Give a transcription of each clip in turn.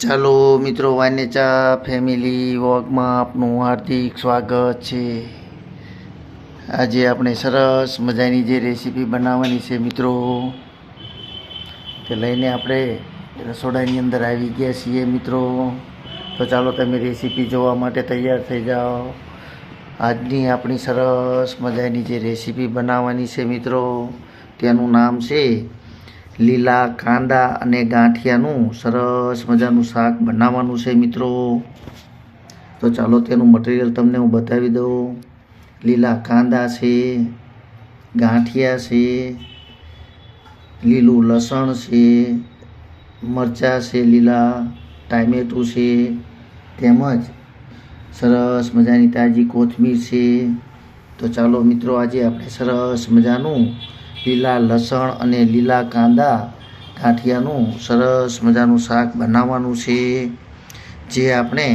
ચાલો મિત્રો વાનેચા ફેમિલી વોગમાં આપનું હાર્દિક સ્વાગત છે. આજે આપણે સરસ મજાની જે રેસીપી બનાવવાની છે મિત્રો, તે લઈને આપણે રસોડાની અંદર આવી ગયા છીએ મિત્રો. તો ચાલો તમે રેસીપી જોવા માટે તૈયાર થઈ જાઓ. આજની આપણી સરસ મજાની જે રેસીપી બનાવવાની છે મિત્રો, તેનું નામ છે લીલા કાંદા અને ગાંઠિયાનું સરસ મજાનું શાક બનાવવાનું છે મિત્રો. તો ચાલો તેનું મટીરિયલ તમને હું બતાવી દઉં. લીલા કાંદા છે, ગાંઠિયા છે, લીલું લસણ છે, મરચાં છે, લીલા ટામેટું છે, તેમજ સરસ મજાની તાજી કોથમીર છે. તો ચાલો મિત્રો આજે આપણે સરસ મજાનું લીલા લસણ અને લીલા કાંદા ગાંઠિયાનું સરસ મજાનું શાક બનાવવાનું છે, જે આપણે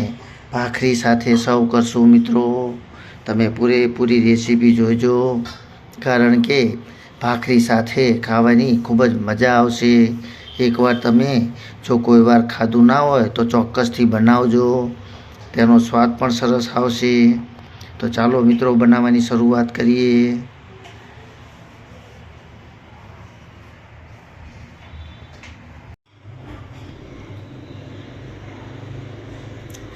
ભાખરી સાથે સર્વ કરશું મિત્રો. તમે પૂરેપૂરી રેસીપી જોઈજો કારણ કે ભાખરી સાથે ખાવાની ખૂબ જ મજા આવશે. એકવાર તમે જો કોઈ વાર ખાધું ના હોય તો ચોક્કસથી બનાવજો. તેનો સ્વાદ પણ સરસ આવશે. તો ચાલો મિત્રો, બનાવવાની શરૂઆત કરીએ.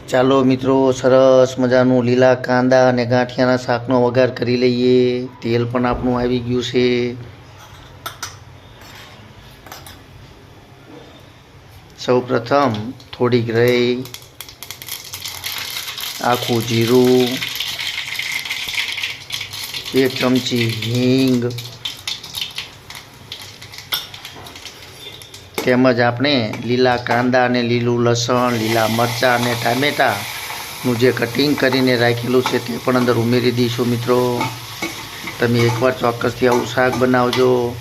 ચાલો મિત્રો, સરસ મજાનું લીલા કાંદા અને ગાંઠિયાના શાકનો વઘાર કરી લઈએ. તેલ પણ આપણું આવી ગયું છે. સૌ પ્રથમ થોડીક રહી આખું જીરું એક ચમચી હિંગ તેમજ આપણે લીલા કાંદા અને લીલું લસણ, લીલા મરચાં અને ટામેટાનું જે કટિંગ કરીને રાખેલું છે તે પણ અંદર ઉમેરી દઈશું મિત્રો. તમે એકવાર ચોક્કસથી આવું શાક બનાવજો.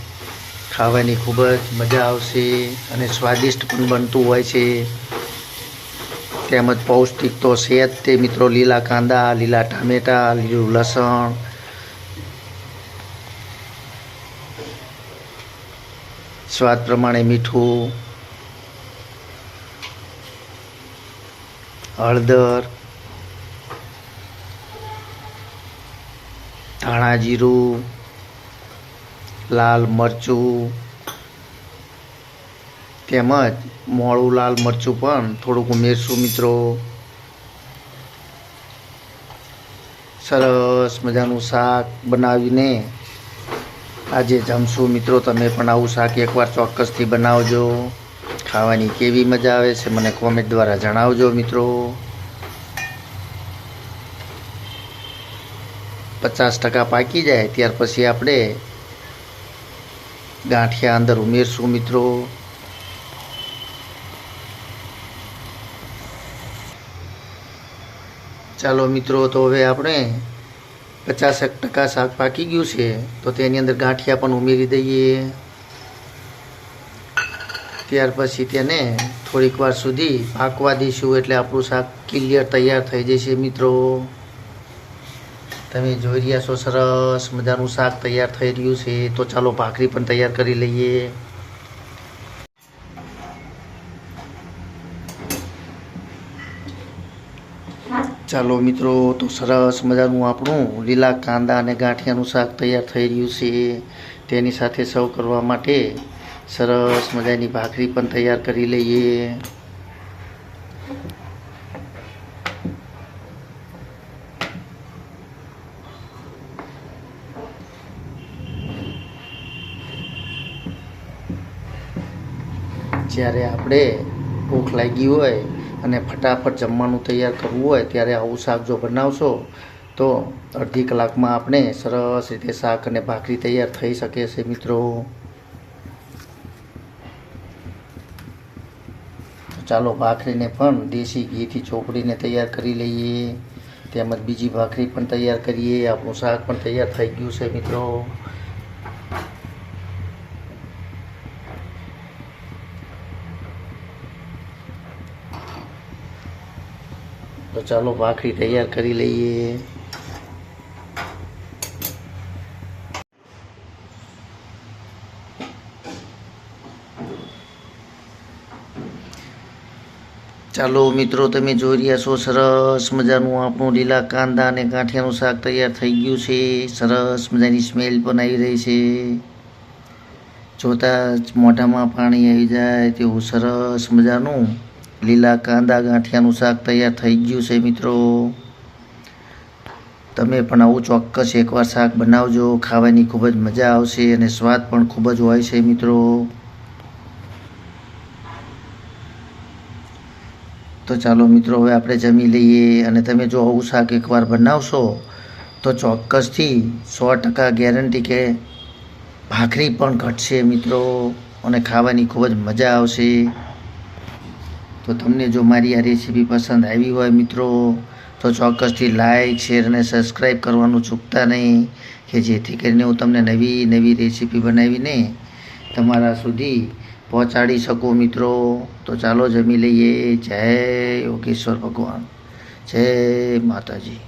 ખાવાની ખૂબ જ મજા આવશે અને સ્વાદિષ્ટ પણ બનતું હોય છે. તેમજ પૌષ્ટિક તો છે જ તે મિત્રો. લીલા કાંદા, લીલા ટામેટાં, લીલું લસણ સ્વાદ પ્રમાણે મીઠું, હળદર, ધાણા જીરું, લાલ મરચું, તેમજ મોળું લાલ મરચું પણ થોડુંક ઉમેરશું મિત્રો. સરસ મજાનું શાક બનાવીને આજે જમશું. મિત્રો, તમે પણ આવું શાક એકવાર ચોક્કસથી બનાવજો. ખાવાની કેવી મજા આવે છે મને કોમેન્ટ દ્વારા જણાવજો, મિત્રો. પચાસ ટકા પાકી જાય, ત્યાર પછી આપણે ગાંઠિયા અંદર ઉમેરશું, મિત્રો. ચાલો, મિત્રો, તો હવે આપણે પચાસેક ટકા શાક પાકી ગયું છે, તો તેની અંદર ગાંઠિયા પણ ઉમેરી દઈએ. ત્યાર પછી તેને થોડીક વાર સુધી પાકવા દઈશું એટલે આપણું શાક ક્લિયર તૈયાર થઈ જશે મિત્રો. તમે જોઈ રહ્યા છો સરસ મજાનું શાક તૈયાર થઈ રહ્યું છે, તો ચાલો ભાખરી પણ તૈયાર કરી લઈએ. ચાલો મિત્રો, તો સરસ મજાનું આપણું લીલા કાંદા અને ગાંઠિયાનું શાક તૈયાર થઈ રહ્યું છે. તેની સાથે સર્વ કરવા માટે સરસ મજાની ભાખરી પણ તૈયાર કરી લઈએ. જ્યારે આપણે ભૂખ લાગી હોય અને ફટાફટ જમવાનું તૈયાર કરવું હોય ત્યારે આવું શાક જો બનાવશો, તો અડધી કલાકમાં આપણે સરસ રીતે શાક અને ભાખરી તૈયાર થઈ શકે છે મિત્રો. ચાલો ભાખરીને પણ દેશી ઘીથી ચોપડીને તૈયાર કરી લઈએ. તેમજ બીજી ભાખરી પણ તૈયાર કરીએ. આપણું શાક પણ તૈયાર થઈ ગયું છે મિત્રો. તો ચાલો ભાખરી તૈયાર કરી લઈએ. ચાલો મિત્રો, તમે જોઈ રહ્યા છો, સરસ મજાનું આપણું લીલા કાંદા અને ગાંઠિયાનું શાક તૈયાર થઈ ગયું છે. સરસ મજાની સ્મેલ પણ આવી રહી છે. જોતા જ મોઢામાં પાણી આવી જાય તેવું સરસ મજાનું લીલા કાંદા ગાંઠિયાનું શાક તૈયાર થઈ ગયું છે, મિત્રો. તમે પણ આવું ચોક્કસ એકવાર શાક બનાવજો. ખાવાની ખૂબ જ મજા આવશે અને સ્વાદ પણ ખૂબ જ હોય છે, મિત્રો. તો ચાલો, મિત્રો, હવે આપણે જમી લઈએ અને તમે જો આવું શાક એકવાર બનાવશો, તો ચોક્કસથી સો ટકા ગેરંટી કે ભાખરી પણ ઘટશે, મિત્રો, અને ખાવાની ખૂબ જ મજા આવશે. તો તમને જો મારી આ રેસીપી પસંદ આવી હોય મિત્રો, તો ચોક્કસથી લાઇક શેર અને સબસ્ક્રાઈબ કરવાનું ચૂકતા નહીં, કે જેથી કરીને હું તમને નવી નવી રેસીપી બનાવીને તમારા સુધી પહોંચાડી શકું મિત્રો. તો ચાલો જમી લઈએ. જય યોગેશ્વર ભગવાન. જય માતાજી.